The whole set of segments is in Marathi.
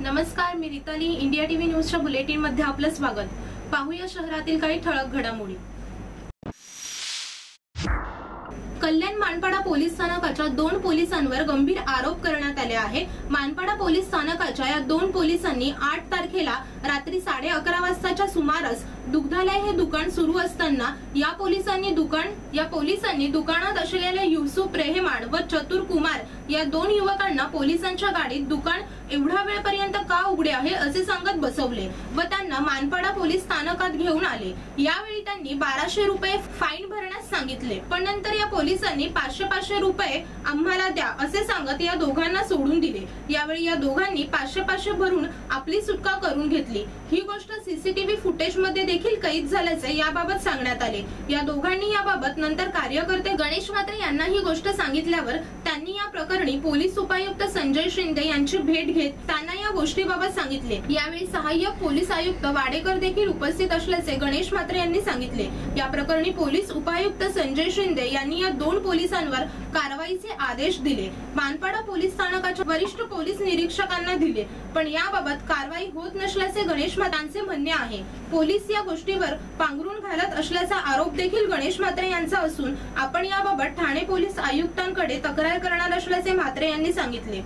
नमस्कार मी रिताली. इंडिया टीव्ही न्यूजच्या बुलेटिनमध्ये आपलं स्वागत. पाहूया शहरातील काही ठळक घडामोडी. कल्याण मानपाडा पोलीस स्थानकाच्या दोन पोलिसांवर गंभीर आरोप करण्यात आले आहे. मानपाडा पोलीस स्थानकाच्या या दोन पोलिसांनी आठ तारखेला रात्री साडे अकरा वाजताच्या सुमारास दुग्धालय हे दुकान सुरू असताना या पोलिसांनी दुकान या पोलिसांनी दुकानात असलेल्या युसुफ रेहमान व चतुर कुमार या दोन युवकांना पोलिसांच्या गाडीत दुकान एवढ्या वेळपर्यंत का उघडे आहे असे सांगत बसवले व त्यांना मानपाडा पोलीस स्थानकात घेऊन आले. यावेळी त्यांनी बाराशे रुपये फाईन भरण्यास सांगितले. पण नंतर या पोलीस पोलिसांनी पाचशे पाचशे रुपये आम्हाला द्या असे सांगत या दोघांना सोडून दिले. यावेळी या दोघांनी पाचशे पाचशे भरून आपली सुटका करून घेतली. ही गोष्ट सीसीटीव्ही फुटेजमध्ये देखील कैद झाल्याचे याबाबत सांगण्यात आले. या दोघांनी याबाबत नंतर कार्यकर्ते गणेश मात्रे यांना ही गोष्ट सांगितल्यावर त्यांनी या प्रकरणी पोलीस उपायुक्त संजय शिंदे यांची भेट घेत त्यांना या गोष्टीबाबत सांगितले. यावेळी सहाय्यक पोलीस आयुक्त वाडेकर देखील उपस्थित असल्याचे गणेश मात्रे यांनी सांगितले. या प्रकरणी पोलीस उपायुक्त संजय शिंदे यांनी या दोन पोलिसांवर कारवाईचे आदेश दिले. मानपाडा पोलीस स्थानकाच्या वरिष्ठ पोलीस निरीक्षकांना दिले. पण याबाबत कारवाई होत नसल्याचे गणेश मातांचे म्हणणे आहे. पोलीस या गोष्टीवर पांघरून घालत असल्याचा आरोप देखील गणेश म्हात्रे यांचा असून आपण याबाबत ठाणे पोलीस आयुक्तांकडे तक्रार करणार असल्याचे म्हात्रे यांनी सांगितले.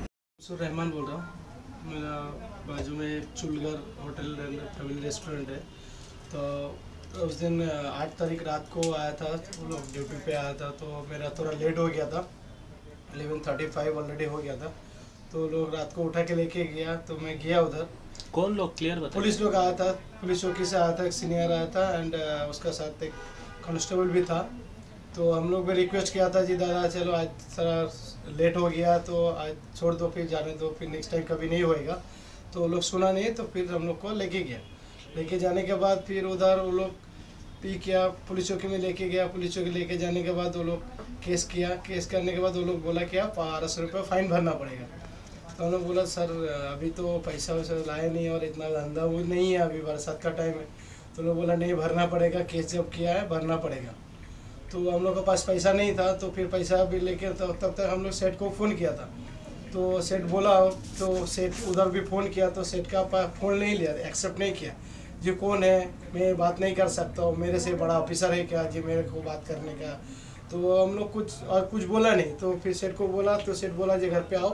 रहमान बोल रहा हूँ. मेरा बाजू में चुलगर होटल रेस्टोरेंट है। तो उस दिन आठ तारीख रात को आया था वो लोग ड्यूटी पे आया था तो मेरा थोड़ा लेट हो गया था। एलेवन थर्टी फाइव ऑलरेडी हो गया था। तो लोग रात को उठा के लेके गया तो मैं गया उधर। कौन लोग? क्लियर बता पुलिस लोग आया था पुलिस चौकी से आया था एक सीनियर आया था एंड उसका साथ एक कांस्टेबल भी था। तो हम लोग भी रिक्वेस्ट किया था जी दादा चलो आज थोड़ा लेट हो गया तो आज छोड़ दो फिर जाने दो फिर नेक्स्ट टाइम कभी नहीं होएगा। तो लोग सुना नहीं तो फिर हम लोग को लेके गया। लेके जाने के बाद फिर उधर वो लोग पी किया, पुलिस चौकी में लेके गया, पुलिस चौकी लेके जाने के बाद वो लोग केस किया। केस करने के बाद वो लोग बोला क्या बारह सौ रुपये फाइन भरना पड़ेगा। तो हम लोग बोला, सर, अभी तो पैसा वैसा लाए नहीं और इतना धंधा वो नहीं है अभी बरसात का टाइम है। तो लोग बोला, नहीं, भरना पड़ेगा। केस जब किया है, भरना पड़ेगा। तो हम लोग के पास पैसा नहीं था तो फिर पैसा भी लेके तो तब तक हम लोग सेठ को फ़ोन किया था। तो सेठ बोला तो सेठ उधर भी फ़ोन किया तो सेठ का फ़ोन नहीं लिया एक्सेप्ट नहीं किया। जी कौन है? मैं बात नहीं कर सकता हूँ। मेरे से बड़ा ऑफिसर है क्या? जी मेरे को बात करने का। तो हम लोग कुछ और कुछ बोला नहीं। तो फिर सेठ को बोला तो सेठ बोला जी घर पे आओ।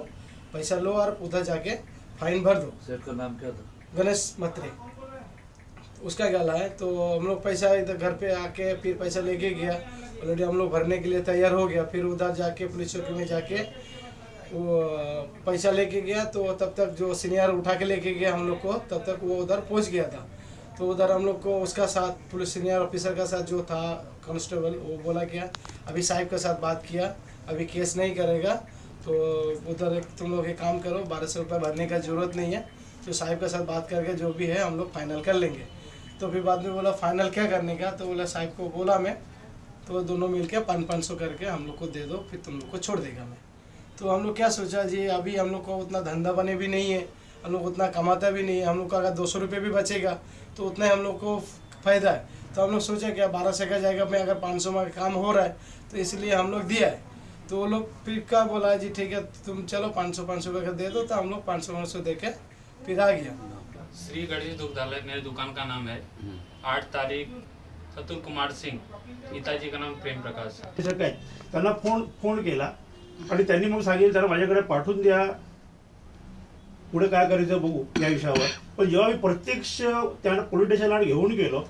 पैसा लो और उधर जाके फाइन भर दो। सेठ का नाम क्या था? गणेश मत्रे। उसका गाला है? तो हम लोग पैसा इधर घर पे आके फिर पैसा लेके गया। ऑलरेडी हम लोग भरने के लिए तैयार हो गया। फिर उधर जाके पुलिस चौकी में जाके वो पैसा लेके गया। तो तब तक जो सीनियर उठा के लेके गया हम लोग को तब तक वो उधर पहुँच गया था। तो उधर हम लोग को उसका साथ पुलिस सीनियर ऑफिसर का साथ जो था कांस्टेबल, वो बोला क्या अभी साहिब के साथ बात किया, अभी केस नहीं करेगा तो उधर एक तुम लोग एक काम करो, बारह सौ रुपये भरने का ज़रूरत नहीं है तो साहिब के साथ बात करके जो भी है हम लोग फाइनल कर लेंगे। तो फिर बाद में बोला, फाइनल क्या करने का? तो बोला, साहिब को बोला मैं तो दोनों मिल के पाँच पाँच सौ करके हम लोग को दे दो, फिर तुम लोग को छोड़ देगा मैं। तो हम लोग क्या सोचा, जी, अभी हम लोग को उतना धंधा बने भी नहीं है हम लोग उतना कमाता भी नहीं है हम लोग का अगर दो सौ रुपये भी बचेगा तो उतना ही हम लोग को फ़ायदा है। तो हम लोग सोचा क्या बारह सौ का जाएगा में अगर पाँच सौ में काम हो रहा है तो इसलिए हम लोग दिया है। तो वो लोग फिर क्या बोला जी ठीक है तुम चलो पाँच सौ पाँच सौ का दे दो तो हम लोग पाँच सौ पाँच सौ दे के फिर आ गया। श्री गणेश दुग्धालय मेरे दुकान का नाम है। आठ तारीख चतुर कुमार सिंह पिताजी का नाम प्रेम प्रकाश। त्यांना फ़ोन फ़ोन केला आणि त्यांनी मग सांगितलं त्याला माझ्याकडे पाठवून द्या पुढे काय करायचं बघू या विषयावर. पण जेव्हा मी प्रत्यक्ष त्यांना पोलीस स्टेशनला घेऊन गेलो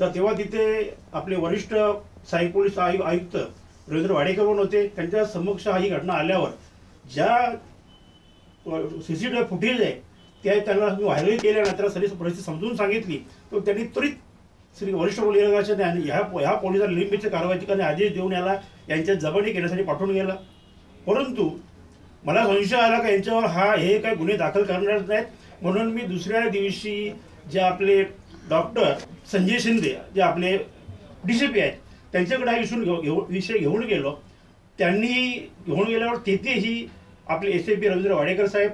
तर तेव्हा तिथे आपले वरिष्ठ सहाय्यक पोलीस आयु आयुक्त रवींद्र वाडेकर म्हणून होते. त्यांच्या समक्ष ही घटना आल्यावर ज्या C C T V footage आहे त्या त्यांना मी व्हायरल केल्यानंतर सगळी परिस्थिती समजून सांगितली. तर त्यांनी त्वरित श्री वरिष्ठ पोलीस ह्या ह्या पोलिसांना लिंबितच्या कारवाईची करणे आदेश देऊन याला यांच्या जबानी घेण्यासाठी पाठवून गेला. परंतु मला संशय आला का यांच्यावर हा हे काही गुन्हे दाखल करणार नाहीत. म्हणून मी दुसऱ्या दिवशी जे आपले डॉक्टर संजय शिंदे जे आपले डी सी पी आहेत त्यांच्याकडे हा विषय घेऊ घेऊ- विषय घेऊन गेलो. त्यांनी घेऊन गेल्यावर तेथेही आपले S A P Ravindra Wadekar साहेब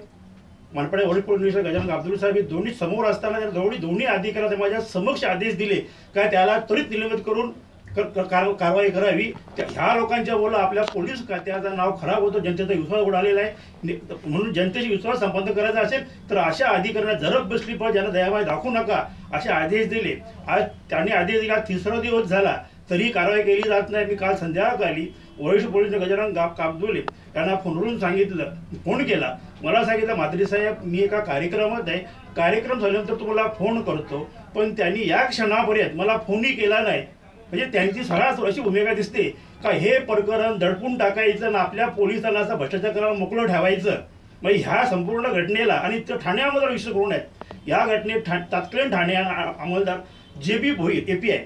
मनपाडे वडील पोलीस गजानन अब्दुल साहेब हे दोन्ही समोर असताना त्या दोन्ही दोन्ही अधिकाऱ्यांना माझ्या समक्ष आदेश दिले का त्याला त्वरित निलंबित करून कारवाई करावी. ह्या लोकांच्या बोला आपल्या पोलीस खात्याचं नाव खराब होतं जनतेचा विश्वास उडालेला आहे. म्हणून जनतेशी विश्वास संपादन करायचा असेल तर अशा अधिकाऱ्यांना जरब बसली पाहिजे ज्यांना दयामाय दाखवू नका असे आदेश दिले. आज त्यांनी आदेश दिला तिसरा दिवस झाला तरी कारवाई केली जात नाही. मी काल संध्याकाळी वरिष्ठ पोलीस गजानन गाप काबदुले यांना फोनवरून सांगितलं फोन केला. मला सांगितलं मात्रीसाहेब मी एका कार्यक्रमात आहे. कार्यक्रम झाल्यानंतर तुम्हाला फोन करतो पण त्यांनी या क्षणापर्यंत मला फोनही केला नाही. म्हणजे त्यांची सरासर अशी भूमिका दिसते. का हे प्रकरण दडपून टाकायचं आणि आपल्या पोलिसांना असं भ्रष्टाचार करायला मोकळं ठेवायचं? म्हणजे ह्या संपूर्ण घटनेला आणि त्या ठाण्यामध्ये विषय करून आहेत या घटनेत ठा तात्कालीन Thane अंमलदार J B Bhoir A P I.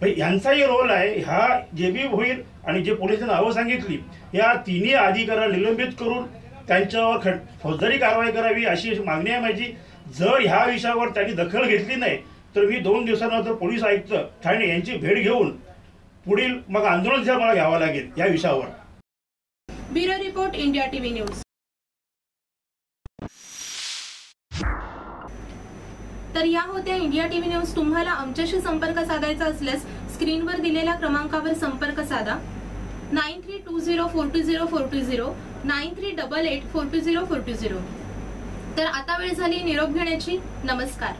म्हणजे यांचाही रोल आहे ह्या जे बी भोईर आणि जे पोलिसांनी नावं सांगितली या तिन्ही अधिकाऱ्या निलंबित करून त्यांच्यावर खट फौजदारी कारवाई करावी अशी मागणी आहे माझी. जर ह्या विषयावर त्यांनी दखल घेतली नाही तर मी दोन दिवसानंतर पोलीस आयुक्त ठाणे यांची भेट घेऊन पुढील मग आंदोलन मला घ्यावं लागेल या विषयावर. Bureau report India TV news. तर या होत्या इंडिया टीव्ही न्यूज. तुम्हाला आमच्याशी संपर्क साधायचा असल्यास स्क्रीनवर दिलेल्या क्रमांकावर संपर्क साधा. Nine three two zero four two zero four two zero nine three double eight four two zero four two zero. तर आता वेळ झाली निरोप घेण्याची. नमस्कार.